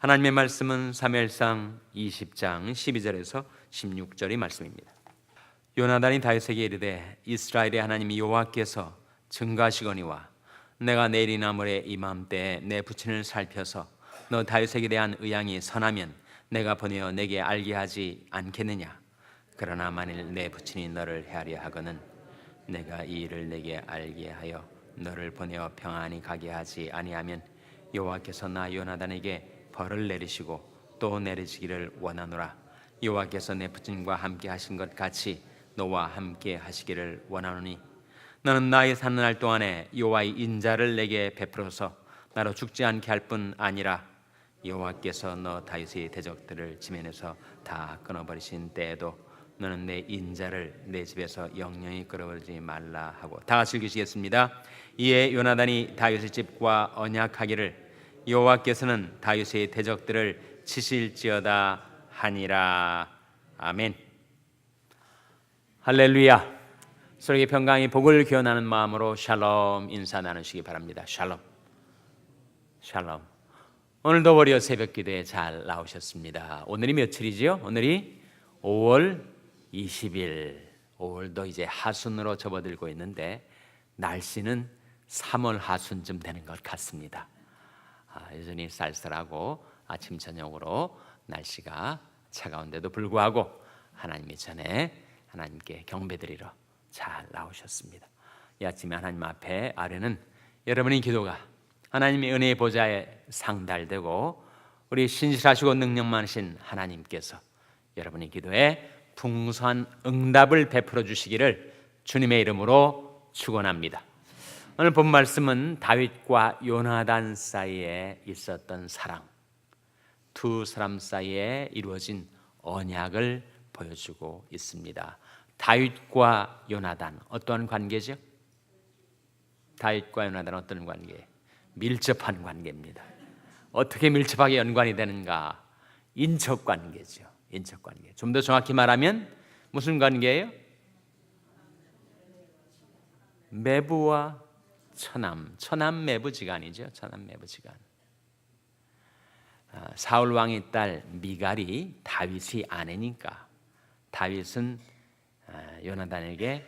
하나님의 말씀은 사무엘상 20장 12절에서 16절의 말씀입니다. 요나단이 다윗에게 이르되 이스라엘의 하나님 여호와께서 증가하시거니와 내가 내일 이나물의 이맘때에 내 부친을 살펴서 너 다윗에게 대한 의향이 선하면 내가 보내어 내게 알게 하지 않겠느냐 그러나 만일 내 부친이 너를 헤아려 하거는 내가 이 일을 내게 알게 하여 너를 보내어 평안히 가게 하지 아니하면 여호와께서 나 요나단에게 벌을 내리시고 또 내리시기를 원하노라 여호와께서 내 부친과 함께 하신 것 같이 너와 함께 하시기를 원하노니 너는 나의 사는 날 동안에 여호와의 인자를 내게 베풀어서 나로 죽지 않게 할 뿐 아니라 여호와께서 너 다윗의 대적들을 지면에서 다 끊어버리신 때에도 너는 내 인자를 내 집에서 영영히 끌어버리지 말라 하고 다 같이 읽으시겠습니다. 이에 요나단이 다윗의 집과 언약하기를 여호와께서는 다윗의 대적들을 치실지어다 하니라 아멘. 할렐루야. 서로에게 평강이 복을 기원하는 마음으로 샬롬 인사 나누시기 바랍니다. 샬롬. 샬롬. 오늘도 월요 새벽 기도에 잘 나오셨습니다. 오늘이 며칠이지요? 오늘이 5월 20일. 5월도 이제 하순으로 접어들고 있는데 날씨는 3월 하순쯤 되는 것 같습니다. 아, 여전히 쌀쌀하고 아침 저녁으로 날씨가 차가운데도 불구하고 하나님의 전에 하나님께 경배드리러 잘 나오셨습니다. 이 아침에 하나님 앞에 아래는 여러분의 기도가 하나님의 은혜의 보좌에 상달되고 우리 신실하시고 능력 많으신 하나님께서 여러분의 기도에 풍성한 응답을 베풀어 주시기를 주님의 이름으로 축원합니다. 오늘 본 말씀은 다윗과 요나단 사이에 있었던 사랑, 두 사람 사이에 이루어진 언약을 보여주고 있습니다. 다윗과 요나단 어떠한 관계죠? 다윗과 요나단 어떤 관계? 밀접한 관계입니다. 어떻게 밀접하게 연관이 되는가? 인척 관계죠. 인척 관계. 좀 더 정확히 말하면 무슨 관계예요? 매부와 처남, 처남 매부지간이죠. 처남 매부지간. 아, 사울 왕의 딸 미갈이 다윗의 아내니까 다윗은 아, 요나단에게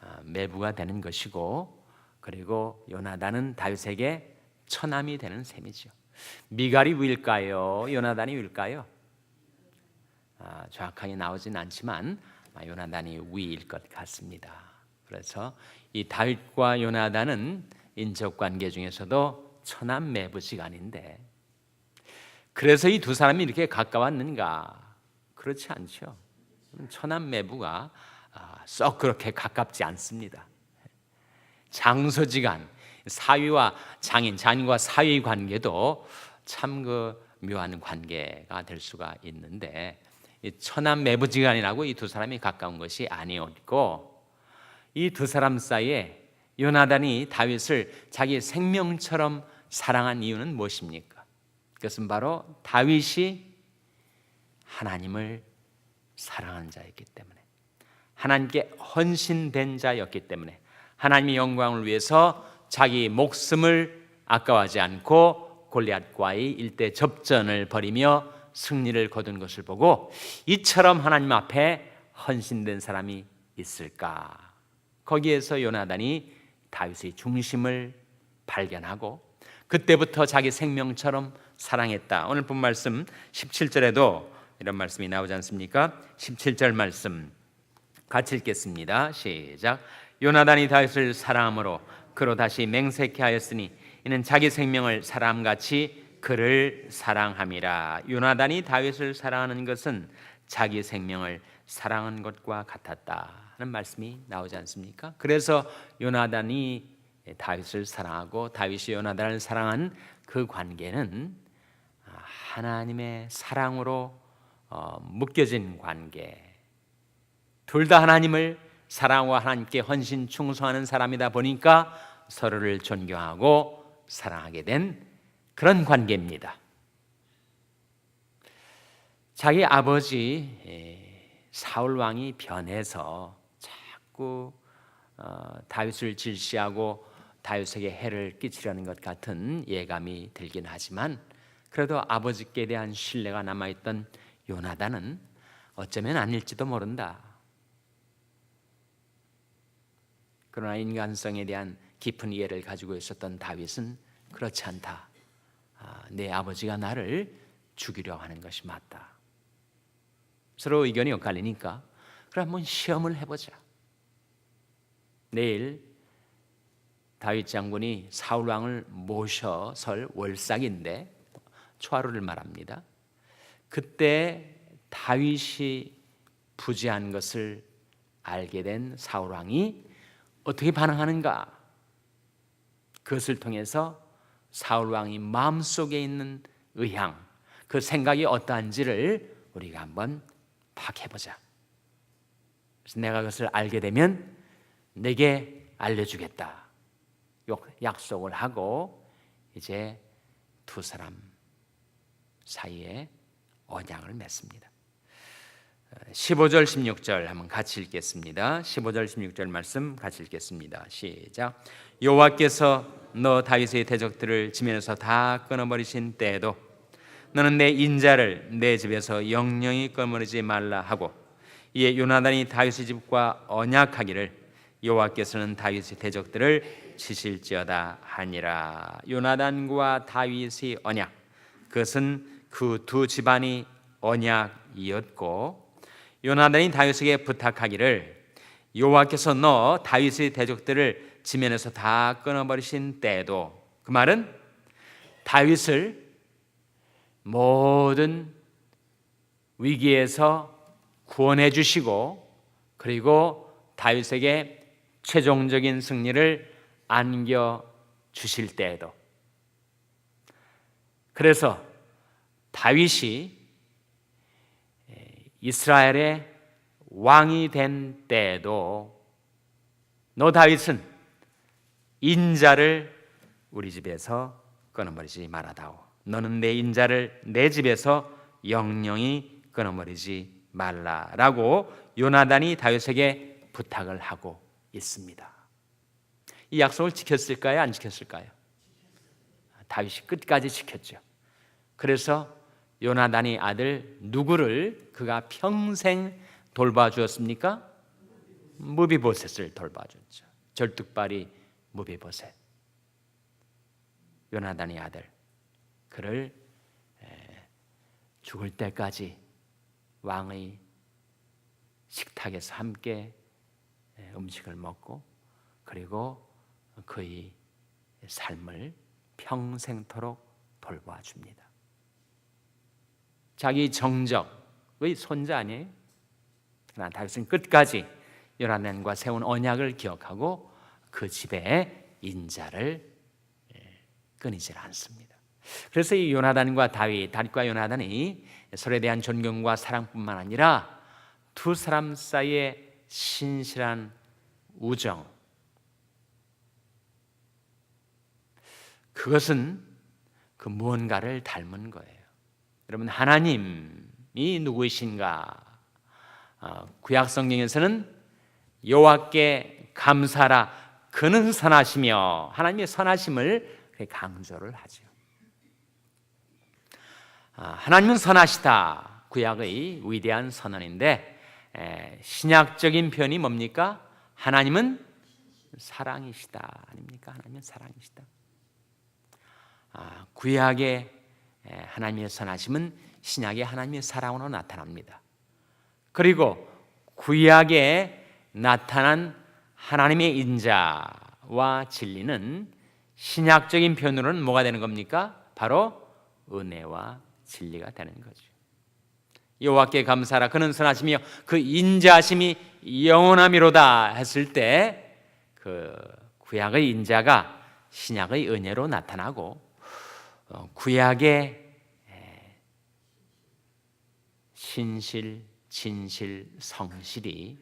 아, 매부가 되는 것이고 그리고 요나단은 다윗에게 처남이 되는 셈이죠. 미갈이 위일까요? 요나단이 위일까요? 아, 정확하게 나오진 않지만 요나단이 위일 것 같습니다. 그래서 이 다윗과 요나단은 인적 관계 중에서도 처남 매 부지간인데 그래서 이 두 사람이 이렇게 가까웠는가? 그렇지 않죠. 처남 매부가 썩 그렇게 가깝지 않습니다. 장서지간 사위와 장인, 장인과 사위 관계도 참 그 묘한 관계가 될 수가 있는데 처남 매부지간이라고 이 두 사람이 가까운 것이 아니었고 이 두 사람 사이에 요나단이 다윗을 자기 생명처럼 사랑한 이유는 무엇입니까? 그것은 바로 다윗이 하나님을 사랑하는 자였기 때문에 하나님께 헌신된 자였기 때문에 하나님의 영광을 위해서 자기 목숨을 아까워하지 않고 골리앗과의 일대 접전을 벌이며 승리를 거둔 것을 보고 이처럼 하나님 앞에 헌신된 사람이 있을까? 거기에서 요나단이 다윗의 중심을 발견하고 그때부터 자기 생명처럼 사랑했다. 오늘 본 말씀 17절에도 이런 말씀이 나오지 않습니까? 17절 말씀 같이 읽겠습니다. 시작. 요나단이 다윗을 사랑함으로 그로 다시 맹세케 하였으니 이는 자기 생명을 사람같이 그를 사랑함이라. 요나단이 다윗을 사랑하는 것은 자기 생명을 사랑한 것과 같았다 는 말씀이 나오지 않습니까? 그래서 요나단이 다윗을 사랑하고 다윗이 요나단을 사랑한 그 관계는 하나님의 사랑으로 어, 묶여진 관계. 둘 다 하나님을 사랑과 하나님께 헌신 충성하는 사람이다 보니까 서로를 존경하고 사랑하게 된 그런 관계입니다. 자기 아버지 사울 왕이 변해서 자꾸 어, 다윗을 질시하고 다윗에게 해를 끼치려는 것 같은 예감이 들긴 하지만 그래도 아버지께 대한 신뢰가 남아있던 요나단은 어쩌면 아닐지도 모른다. 그러나 인간성에 대한 깊은 이해를 가지고 있었던 다윗은 그렇지 않다. 아, 내 아버지가 나를 죽이려 하는 것이 맞다. 서로 의견이 엇갈리니까 그럼 한번 시험을 해보자. 내일 다윗 장군이 사울 왕을 모셔 설 월삭인데 초하루를 말합니다. 그때 다윗이 부재한 것을 알게 된 사울 왕이 어떻게 반응하는가? 그것을 통해서 사울 왕이 마음속에 있는 의향, 그 생각이 어떠한지를 우리가 한번 파악해 보자. 그래서 내가 그것을 알게 되면 내게 알려주겠다. 약속을 하고 이제 두 사람 사이에 언약을 맺습니다. 15절 16절 한번 같이 읽겠습니다. 15절 16절 말씀 같이 읽겠습니다. 시작. 여호와께서 너 다윗의 대적들을 지면에서 다 끊어버리신 때에도 너는 내 인자를 내 집에서 영영히 끊어버리지 말라 하고 이에 요나단이 다윗의 집과 언약하기를 여호와께서는 다윗의 대적들을 치실지어다 하니라. 요나단과 다윗의 언약 그것은 그 두 집안이 언약이었고 요나단이 다윗에게 부탁하기를 여호와께서 너 다윗의 대적들을 지면에서 다 끊어버리신 때에도 그 말은 다윗을 모든 위기에서 구원해 주시고 그리고 다윗에게 최종적인 승리를 안겨 주실 때에도 그래서 다윗이 이스라엘의 왕이 된 때에도 너 다윗은 인자를 우리 집에서 끊어버리지 말아다오. 너는 내 인자를 내 집에서 영영히 끊어버리지 말라라고 요나단이 다윗에게 부탁을 하고 있습니다. 이 약속을 지켰을까요? 안 지켰을까요? 다윗이 끝까지 지켰죠. 그래서 요나단이 아들 누구를 그가 평생 돌봐주었습니까? 무비보셋을 돌봐줬죠. 절뚝발이 무비보셋. 요나단의 아들 그를 죽을 때까지 왕의 식탁에서 함께 음식을 먹고 그리고 그의 삶을 평생토록 돌봐 줍니다. 자기 정적의 손자 아니에요? 그러나 다윗은 끝까지 요나단과 세운 언약을 기억하고 그 집에 인자를 끊이질 않습니다. 그래서 이 요나단과 다윗, 다윗과 요나단이 서로에 대한 존경과 사랑뿐만 아니라 두 사람 사이의 신실한 우정 그것은 그 무언가를 닮은 거예요. 여러분 하나님이 누구이신가? 어, 구약 성경에서는 여호와께 감사라 그는 선하시며 하나님의 선하심을 강조를 하죠. 아, 하나님은 선하시다. 구약의 위대한 선언인데 신약적인 표현이 뭡니까? 하나님은 사랑이시다 아닙니까? 하나님은 사랑이시다. 아, 구약의 하나님의 선하심은 신약의 하나님의 사랑으로 나타납니다. 그리고 구약에 나타난 하나님의 인자와 진리는 신약적인 표현으로는 뭐가 되는 겁니까? 바로 은혜와 진리가 되는 거죠. 여호와께 감사라 그는 선하시며 그 인자하심이 영원함이로다 했을 때 그 구약의 인자가 신약의 은혜로 나타나고 어, 구약의 신실, 진실, 성실이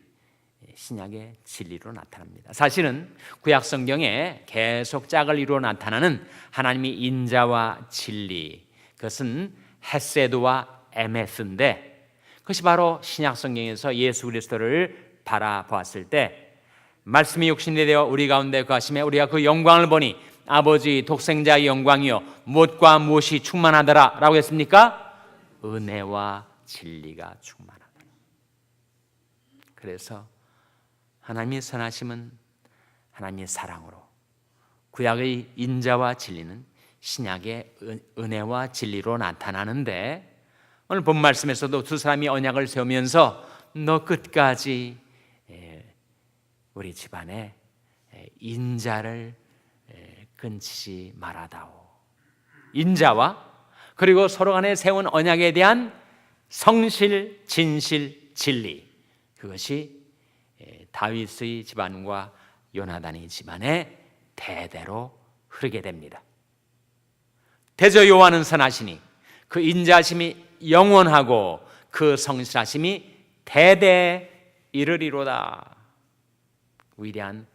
신약의 진리로 나타납니다. 사실은 구약 성경에 계속 짝을 이루어 나타나는 하나님의 인자와 진리 그것은 헤세드와 에메스인데 그것이 바로 신약 성경에서 예수 그리스도를 바라보았을 때 말씀이 육신이 되어 우리 가운데 거하심에 우리가 그 영광을 보니 아버지 독생자의 영광이요 무엇과 무엇이 충만하더라라고 했습니까? 은혜와 진리가 충만하다. 그래서 하나님의 선하심은 하나님의 사랑으로 구약의 인자와 진리는 신약의 은- 은혜와 진리로 나타나는데 오늘 본 말씀에서도 두 사람이 언약을 세우면서 너 끝까지 에, 우리 집안에 에, 인자를 에, 끊지 말아다오. 인자와 그리고 서로 간에 세운 언약에 대한 성실, 진실, 진리 그것이 에, 다윗의 집안과 요나단의 집안에 대대로 흐르게 됩니다. 대저 요한은 선하시니 그 인자심이 영원하고 그 성실하심이 대대 이르리로다. 위대한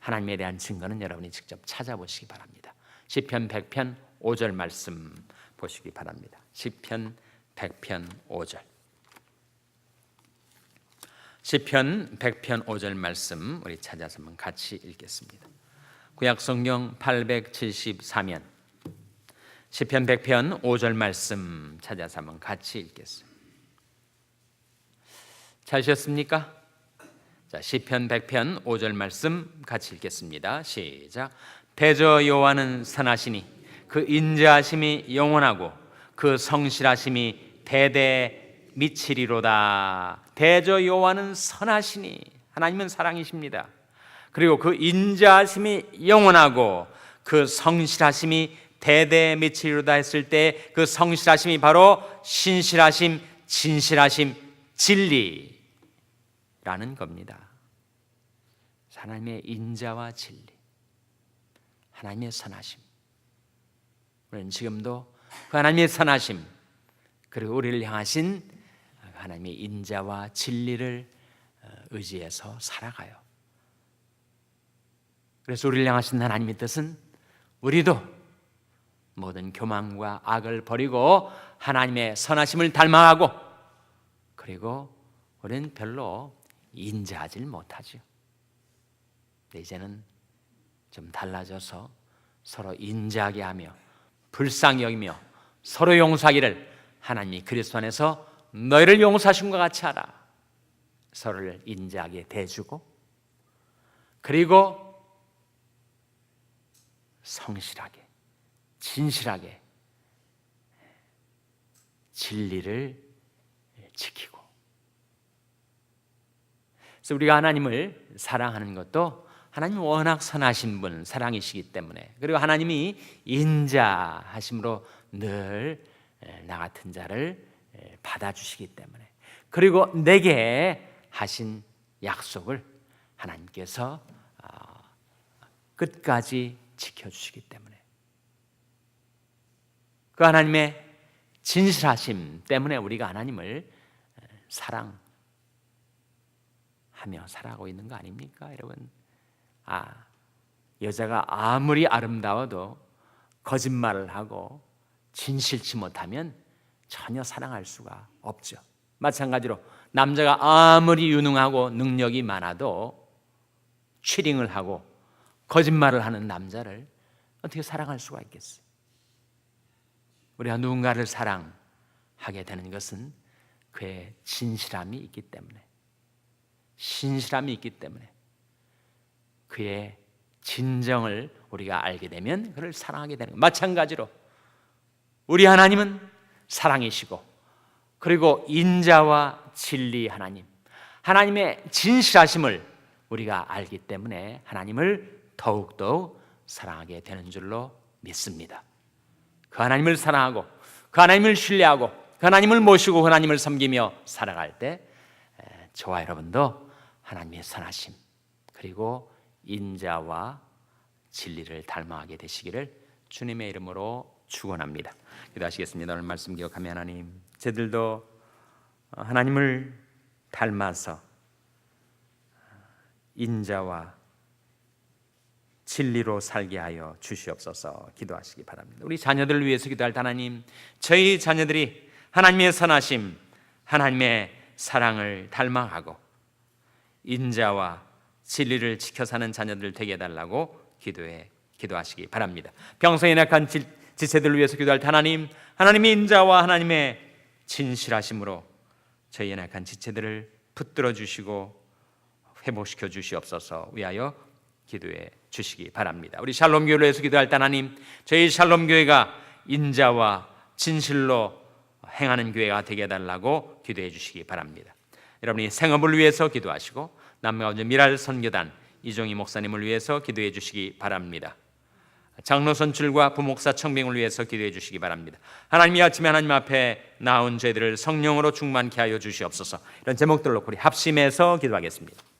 하나님에 대한 증거는 여러분이 직접 찾아보시기 바랍니다. 시편 100편 5절 말씀 보시기 바랍니다. 시편 100편 5절. 시편 100편 5절 말씀 우리 찾아서 한번 같이 읽겠습니다. 구약 성경 874면 시편 100편 5절 말씀 찾아서 한번 같이 읽겠습니다. 찾으셨습니까? 자, 시편 100편 5절 말씀 같이 읽겠습니다. 시작. 대저 여호와는 선하시니 그 인자하심이 영원하고 그 성실하심이 대대 미치리로다. 대저 여호와는 선하시니 하나님은 사랑이십니다. 그리고 그 인자하심이 영원하고 그 성실하심이 대대 미치리로다 했을 때 그 성실하심이 바로 신실하심, 진실하심, 진리라는 겁니다. 하나님의 인자와 진리, 하나님의 선하심. 우리는 지금도 그 하나님의 선하심 그리고 우리를 향하신 하나님의 인자와 진리를 어, 의지해서 살아가요. 그래서 우리를 향하신 하나님의 뜻은 우리도 모든 교만과 악을 버리고 하나님의 선하심을 닮아가고 그리고 우리는 별로 인자하질 못하죠. 이제는 좀 달라져서 서로 인자하게 하며 불쌍히 여기며 서로 용서하기를 하나님이 그리스도 안에서 너희를 용서하신 것 같이 하라. 서로를 인자하게 대주고 그리고 성실하게 진실하게 진리를 지키고. 그래서 우리가 하나님을 사랑하는 것도 하나님 워낙 선하신 분 사랑이시기 때문에 그리고 하나님이 인자하심으로 늘 나 같은 자를 받아주시기 때문에 그리고 내게 하신 약속을 하나님께서 아, 끝까지 지켜주시기 때문에 그 하나님의 진실하심 때문에 우리가 하나님을 사랑하며 살아가고 있는 거 아닙니까, 여러분? 아, 여자가 아무리 아름다워도 거짓말을 하고 진실치 못하면 전혀 사랑할 수가 없죠. 마찬가지로 남자가 아무리 유능하고 능력이 많아도 취링을 하고 거짓말을 하는 남자를 어떻게 사랑할 수가 있겠어요? 우리가 누군가를 사랑하게 되는 것은 그의 진실함이 있기 때문에 신실함이 있기 때문에 그의 진정을 우리가 알게 되면 그를 사랑하게 되는 것. 마찬가지로 우리 하나님은 사랑이시고 그리고 인자와 진리 하나님 하나님의 진실하심을 우리가 알기 때문에 하나님을 더욱더욱 사랑하게 되는 줄로 믿습니다. 그 하나님을 사랑하고 그 하나님을 신뢰하고 그 하나님을 모시고 그 하나님을 섬기며 살아갈 때 에, 저와 여러분도 하나님의 선하심 그리고 인자와 진리를 닮아가게 되시기를 주님의 이름으로 축원합니다. 기도하시겠습니다. 오늘 말씀 기억하며 하나님 저들도 하나님을 닮아서 인자와 진리로 살게 하여 주시옵소서 기도하시기 바랍니다. 우리 자녀들을 위해서 기도할 하나님, 저희 자녀들이 하나님의 선하심, 하나님의 사랑을 닮아가고 인자와 진리를 지켜 사는 자녀들 되게 해달라고 기도해 기도하시기 바랍니다. 평소에 약한 지- 지체들을 위해서 기도할 때 하나님, 하나님의 인자와 하나님의 진실하심으로 저희 연약한 지체들을 붙들어 주시고 회복시켜 주시옵소서 위하여 기도해 주시기 바랍니다. 우리 샬롬 교회를 위해서 기도할 때 하나님, 저희 샬롬 교회가 인자와 진실로 행하는 교회가 되게 해달라고 기도해 주시기 바랍니다. 여러분이 생업을 위해서 기도하시고 남가운데 미랄 선교단 이종희 목사님을 위해서 기도해 주시기 바랍니다. 장로 선출과 부목사 청빙을 위해서 기도해 주시기 바랍니다. 하나님 이 아침에 하나님 앞에 나온 저희들을 성령으로 충만케 하여 주시옵소서. 이런 제목들로 우리 합심해서 기도하겠습니다.